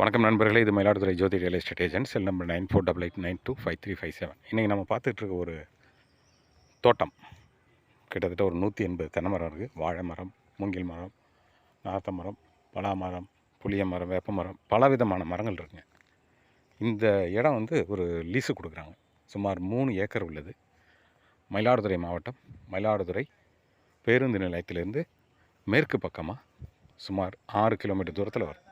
வணக்கம் நண்பர்களே இது Mayiladuthurai Jothi real estate agent cell number nine four double eight nine two five three five seven. இன்றைக்கி நம்ம பார்த்துட்டு இருக்க ஒரு தோட்டம். கிட்டத்தட்ட ஒரு நூற்றி எண்பது தென்னை மரம் இருக்குது வாழை மரம் மூங்கில் மரம் நார்த்த மரம் பலா மரம் புளிய மரம் வேப்ப மரம் பல விதமான மரங்கள் இருக்குங்க. இந்த இடம் வந்து ஒரு லீஸு கொடுக்குறாங்க. சுமார் மூணு ஏக்கர் உள்ளது. மயிலாடுதுறை மாவட்டம் மயிலாடுதுறை பேருந்து நிலையத்திலேருந்து மேற்கு பக்கமாக சுமார் ஆறு கிலோமீட்டர் தூரத்தில் வரும்.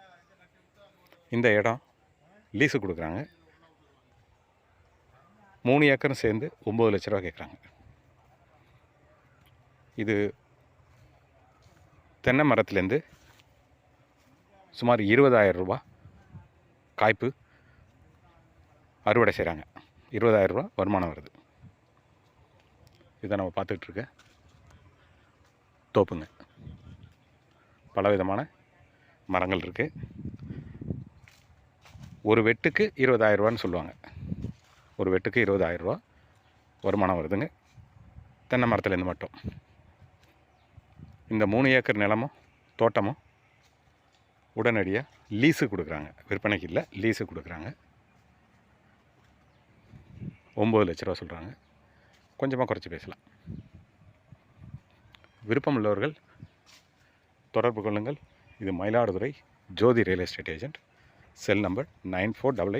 இந்த இடம் லீஸு கொடுக்குறாங்க. மூணு ஏக்கரும் சேர்ந்து ஒம்பது லட்ச ரூபா கேட்குறாங்க. இது தென்னை மரத்துலேருந்து சுமார் இருபதாயிரம் ரூபா காய்ப்பு அறுவடை செய்கிறாங்க. இருபதாயிரம் ரூபா வருமானம் வருது. இதை நம்ம பார்த்துட்ருக்க தோப்புங்க. பலவிதமான மரங்கள் இருக்குது ஒரு வெட்டுக்கு இருபதாயிரம் ரூபான்னு சொல்லுவாங்க. ஒரு வெட்டுக்கு இருபதாயிரரூவா வருமானம் வருதுங்க தென்னை மரத்துலேருந்து மட்டும். இந்த மூணு ஏக்கர் நிலமும் தோட்டமும் உடனடியாக லீஸு கொடுக்குறாங்க. விற்பனைக்கு இல்லை லீஸு கொடுக்குறாங்க. ஒம்பது லட்ச ரூபா சொல்கிறாங்க கொஞ்சமாக குறைச்சி பேசலாம். விருப்பம் உள்ளவர்கள் தொடர்பு கொள்ளுங்கள். இது Mayiladuthurai Jothi real estate agent cell number nine four double